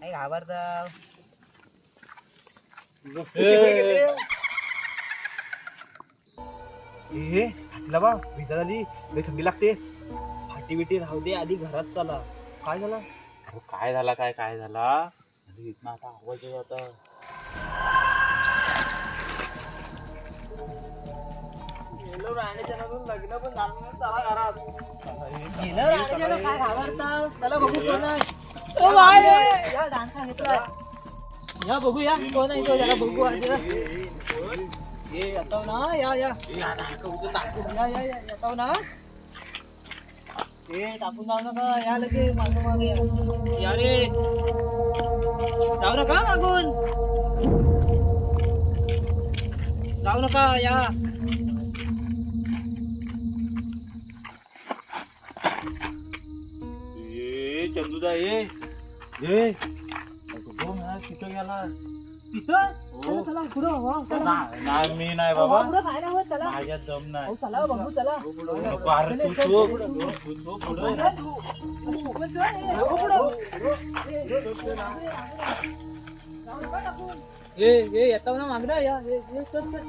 काय घाबरता. ए. बा भिजा झाली लय थंडी लागते. फाटी बिटी राहू दे आधी घरात चला. काय झालं? अरे काय झाला काय काय झाला? अरे इथनं आता आवाज येत होता. लग्न पण झालं नाही, चला घरात. गेलं राणीच्यानं काय घाबरता? चला बघू कोण आहे? ओ बाय या डान्सा घेतलाय या बघू या कोण आहे तो जरा बघू आधी ये येतो ना या या या या या येतो ना ए टाकून जाऊ नका या लगे मागं मागे या. या रे जाऊ नका मागून जाऊ नका या चंदूदा ये. ये. बघ ना कुठं गेला? तिथं हो. चला चला पुढं वा, चला. ना- नाही मी नाही बाबा. पुढं काय नाही होत, चला. माझ्यात दम नाही. अहो, चला बघू चला. नको, अरे तू चल, तू चल, तू- तू- तू पुढं. चल, तू. तू पण चल, ए, बघू पुढं. ए, ए, जाऊ नका टाकून. ए ए येताव ना मागणं या ए, ए, चल चल.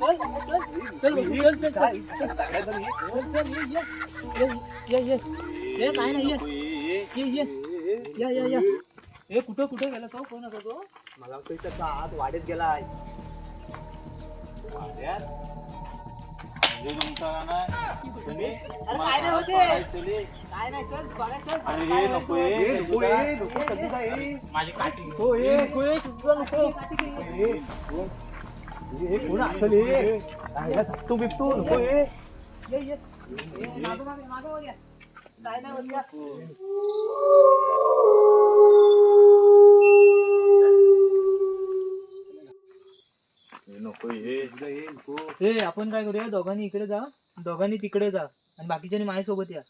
चल चल चल बघू, चल चल चल. चल चल ये ये. ये ये ये. काय नाही ये. ये ये या या या ए कुठं कुठं गेला तो कोण होता तो मला वाटतं त्याचा हात वाढत गेलाय वाड्यात? म्हणजे तुमचा का नाही? तुम्ही? अरे काय नाही होते काहीतरी. काय नाही चल बघा चल अरे ये नको ये, नको. माझी काठी हो. नको सुद्धा नको कोण असेल? राहिला नको ये मागं मागे मागं मागे या. काय नाही होत? या. नको ये ए आपण काय करूया? दोघांनी इकडे जा. दोघांनी तिकडे जा. आणि बाकीच्यानी माझ्यासोबत या.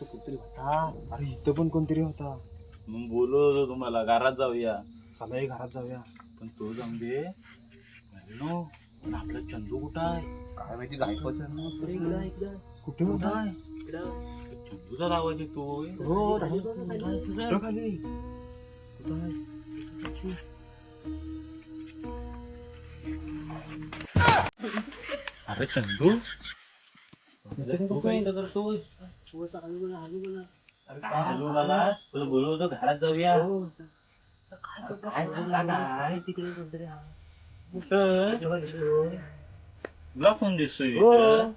तो कुठतरी होता? अरे इथं पण कोणतरी होता. मग होतो तुम्हाला घरात जाऊया. चला ए, घरात जाऊया. पण तो जाऊन दे. नो पण आपला चंदू कुठं आहे? काय माहिती गायकवाचं इकडे इकडे इकडे. कुठे होता इकडं. चंदूचा आवाज हो खाली कुठं. खाली. आहे? अरे चंदू? तू काय इथं करतोय? हो, चालू बघा, चालू बघा. अरे काय हॅलो बाबा तुला बोललो होतो घरात जाऊया हो, काय झालं काय तिकडे कोणतरी आहे. कुठं तेव्हा गेलो. तुला कोण दिसतोय हो. इथं?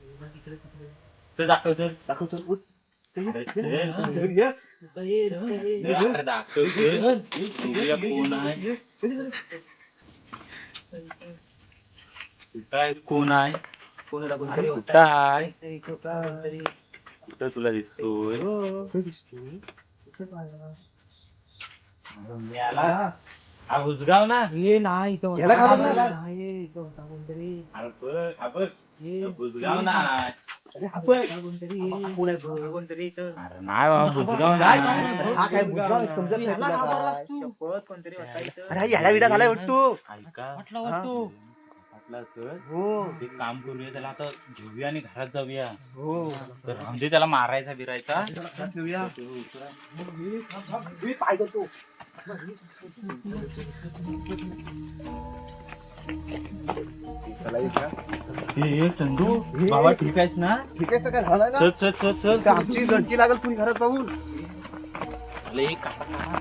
तेव्हा तिकडे कुठे? चल दाखव तर दाखवतो उठ. अरे चल, हा. चल. चल, ये. आता ये, आता ये. अरे दाखव तर. बघूया कोण आहे कुठं आहे कोण आहे कोणाला कोणतरी होता. कोणतरी. कुठं तुला दिसतोय आला हा उजगाव ना ये नाही इथं होता. याला घाबरला? नाही, इथं होता कोणतरी अरे बघ, हा बघ. ये. बुजगाव ना अरे बघ. होता कोणतरी कोण आहे बघ? कोणतरी इथं अरे नाही बाबा बुजगाव काय ना अरे हा काय बुजगाव समजत नाही याला तुला घाबरलास काय. तू. शपथ कोणतरी होता इथं. अरे हा याडा विडा झालाय वाटतो ऐका वाटला वाटतो. म्हटलं तर हो. ते काम करूया त्याला आता घेऊया आणि घरात जाऊया. हो. तर म्हणजे त्याला मारायचा बिरायचा. ठेवूया. मी पाय करतो चला ये का? ए चंदू बाबा ठीक आहेस ना? ठीक आहे काय झालं ना? चल चल चल चल. तर आमची लडकी लागल कुणी घरात जाऊन. अरे काका